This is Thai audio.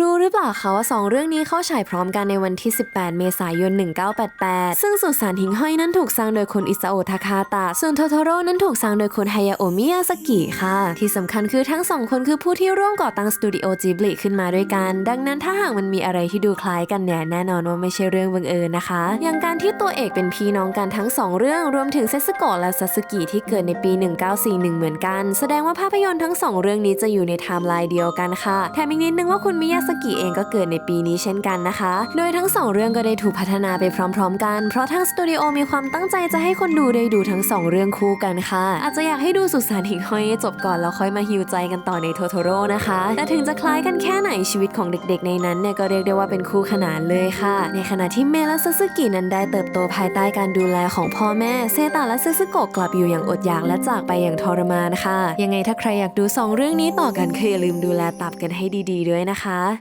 รู้หรือเปล่าคะว่า 2 เรื่องนี้เข้าฉายพร้อมกันในวันที่ 18 เมษายน 1988 ซึ่งสุสานหิงห้อยนั้นถูกสร้างโดยคุณอิซาโอทาคาตะ ส่วนโทโทโร่นั้นถูกสร้างโดยคุณไฮยาโอมิยาสกิค่ะ ที่สำคัญคือทั้งสองคนคือผู้ที่ร่วมก่อตั้งสตูดิโอจิบลิขึ้นมาด้วยกัน ดังนั้นถ้าหากมันมีอะไรที่ดูคล้ายกันเนี่ยแน่นอนว่าไม่ใช่เรื่องบังเอิญนะคะ อย่างการที่ตัวเอกเป็นพี่น้องกันทั้งสองเรื่องรวมถึงเซสโกะและซาสึกิที่เกิดในปี 1941 เหมือนกัน แสดงว่าภาพยนตร์ทั้งสองเรื่องนี้จะอยู่ในไทม์ไลน์เดียวกันค่ะแถมอีกนิดนึงว่าคุณมิยาสกิเองก็เกิดในปีนี้เช่นกันนะคะ โดยทั้งสองเรื่องก็ได้ถูกพัฒนาไปพร้อม ๆ กัน เพราะทางสตูดิโอมีความตั้งใจจะให้คนดูได้ดูทั้งสองเรื่องคู่กันค่ะ อาจจะอยากให้ดูสุสานหิ่งห้อยให้จบก่อนแล้วค่อยมาฮิวใจกันต่อในโทโทโร่นะคะ แต่ถึงจะคล้ายกันแค่ไหนชีวิตของเด็กๆ ในนั้นเนี่ยก็เรียกได้ว่าเป็นคู่ขนานเลยค่ะ ในขณะที่เมและซาสึกินั้นได้เติบโตภายใต้การดูแลของพ่อแม่ เซตาและเซซึโกะกลับอยู่อย่างอดอยากและจากไปอย่างทรมานค่ะ ยังไงถ้าใครอยากดูสองเรื่องนี้ต่อกันคืออย่าลืมดูแลตับกันให้ดี ๆ ด้วยนะคะ